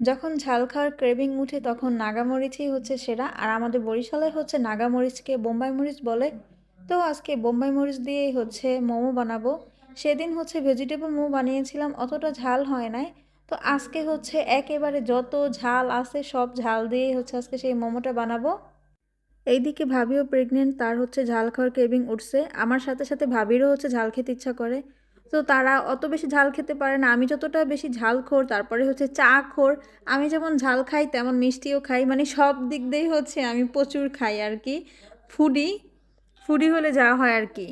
যখন ঝাল খাওয়ার ক্রেভিং উঠে তখন নাগামরিচই হচ্ছে সেরা। আর আমাদের বরিশালে হচ্ছে নাগামরিচকে বোম্বাই মরিচ বলে। তো আজকে বোম্বাই মরিচ দিয়েই হচ্ছে মোমো বানাবো। সেদিন হচ্ছে ভেজিটেবল মোমো বানিয়েছিলাম, অতটা ঝাল হয় নাই। তো আজকে হচ্ছে একেবারে যত ঝাল আছে সব ঝাল দিয়েই হচ্ছে আজকে সেই মোমোটা বানাবো। এইদিকে ভাবিও প্রেগনেন্ট তার হচ্ছে ঝাল খাওয়ার ক্রেভিং উঠছে। আমার সাথে সাথে ভাবিরও হচ্ছে ঝাল খেতে ইচ্ছা করে। তো তারা অত বেশি ঝাল খেতে পারে না। আমি যতটা বেশি ঝাল খোর, তারপরে হচ্ছে চা খোর, আমি যেমন ঝাল খাই, তেমন মিষ্টিও খাই। মানে সব দিক দিয়েই হচ্ছে আমি প্রচুর খাই আর কি ফুডি ফুডি হলে যা হয় আর কি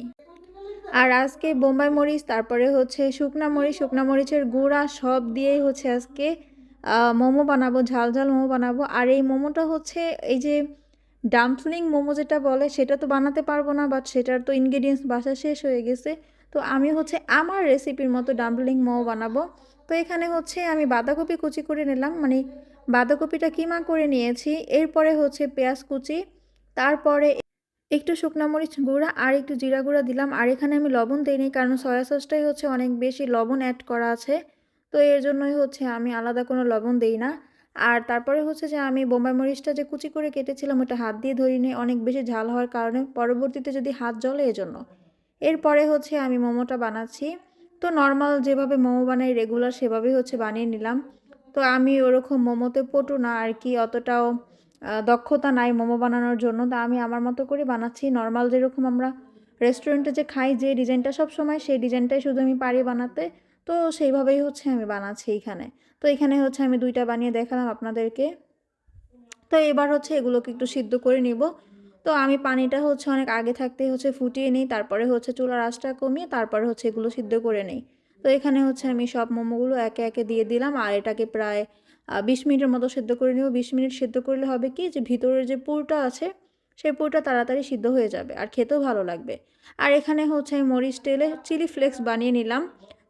আর আজকে বোম্বাই মরিচ, তারপরে হচ্ছে শুকনা মরিচ, শুকনা মরিচের গুঁড়া সব দিয়েই হচ্ছে আজকে মোমো বানাবো, ঝাল ঝাল মোমো বানাবো। আর এই মোমোটা হচ্ছে এই যে ডাম্পলিং মোমো যেটা বলে, সেটা তো বানাতে পারব না বাট সেটার তো ইনগ্রেডিয়েন্টস বাসা শেষ হয়ে গেছে। তো আমি হচ্ছে আমার রেসিপির মতো ডাম্পলিং মোমো বানাবো। তো এখানে হচ্ছে আমি বাঁধাকপি কুচি করে নিলাম মানে বাঁধাকপিটা কিমা করে নিয়েছি, এরপরে হচ্ছে পেঁয়াজ কুচি, তারপরে একটু শুকনা মরিচ গুঁড়া আর একটু জিরা গুঁড়া দিলাম। আর এখানে আমি লবণ দিইনি, কারণ সয়া সসটাই হচ্ছে অনেক বেশি লবণ অ্যাড করা আছে। তো এর জন্যই হচ্ছে আমি আলাদা কোনো লবণ দিই না। আর তারপরে হচ্ছে যে আমি বোম্বাই মরিচটা যে কুচি করে কেটেছিলাম, ওটা হাত দিয়ে ধরিনি, অনেক বেশি ঝাল হওয়ার কারণে পরবর্তীতে যদি হাত জ্বলে এজন্য। এরপরে হচ্ছে আমি মোমোটা বানাচ্ছি। তো নর্মাল যেভাবে মোমো বানাই রেগুলার সেভাবেই হচ্ছে বানিয়ে নিলাম। তো আমি ওরকম মোমোতে পটু না, আর কি অতটাও দক্ষতা নাই মোমো বানানোর জন্য। তা আমি আমার মতো করে বানাচ্ছি। নর্মাল যেরকম আমরা রেস্টুরেন্টে যে খাই, যে ডিজাইনটা সব সময় সেই ডিজাইনটাই শুধু আমি পারি বানাতে। তো সেইভাবেই হচ্ছে আমি বানাচ্ছি এইখানে তো এখানে হচ্ছে আমি দুইটা বানিয়ে দেখালাম আপনাদেরকে। তো এবার হচ্ছে এগুলোকে একটু সিদ্ধ করে নিব। তো আমি পানিটা হচ্ছে অনেক আগে থাকতেই হচ্ছে ফুটিয়ে নিই, তারপরে হচ্ছে চুলার আঁচটা কমিয়ে তারপরে হচ্ছে এগুলো সিদ্ধ করে নিই। তো এখানে হচ্ছে আমি সব মোমোগুলো একে একে দিয়ে দিলাম আর এটাকে প্রায় বিশ মিনিটের মতো সিদ্ধ করে নেব। বিশ মিনিট সিদ্ধ করলে হবে কি যে ভিতরের যে পুরটা আছে, সেই পুরটা তাড়াতাড়ি সিদ্ধ হয়ে যাবে আর খেতেও ভালো লাগবে। আর এখানে হচ্ছে আমি মরিচ তেলে চিলি ফ্লেক্স বানিয়ে নিলাম।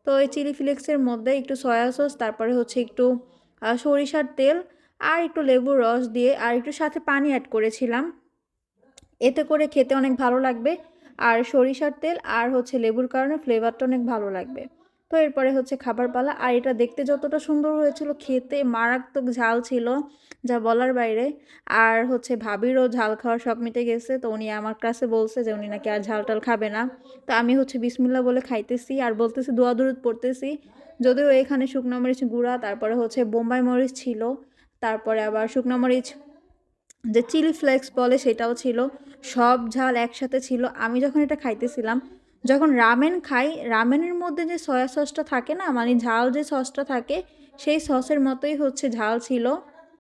তো এই চিলি ফ্লেক্সের মধ্যে একটু সয়া সস, তারপরে হচ্ছে একটু সরিষার তেল আর একটু লেবুর রস দিয়ে আর একটু সাথে পানি অ্যাড করেছিলাম। এতে করে খেতে অনেক ভালো লাগবে। আর সরিষার তেল আর হচ্ছে লেবুর কারণে ফ্লেভারটা অনেক ভালো লাগবে। তো এরপরে হচ্ছে খাবার পালা। আর এটা দেখতে যতটা সুন্দর হয়েছিল, খেতে মারাত্মক ঝাল ছিল, যা বলার বাইরে। আর হচ্ছে ভাবিরও ঝাল খাওয়ার সব মিটে গেছে। তো উনি আমার কাছে বলছে যে উনি নাকি আর ঝাল টাল খাবে না। তো আমি হচ্ছে বিসমিল্লা বলে খাইতেছি আর বলতেছি দোয়া দরুদ পড়তেছি। যদিও এখানে শুকনো মরিচ গুঁড়া, তারপরে হচ্ছে বোম্বাই মরিচ ছিল। তারপরে আবার শুকনো মরিচ যে চিলি ফ্লেক্স বলে সেটাও ছিল, সব ঝাল একসাথে ছিল। আমি যখন এটা খাইতেছিলাম, যখন রামেন খাই, রামেনের মধ্যে যে সয়া সসটা থাকে না মানে ঝাল যে সসটা থাকে, সেই সসের মতোই হচ্ছে ঝাল ছিল।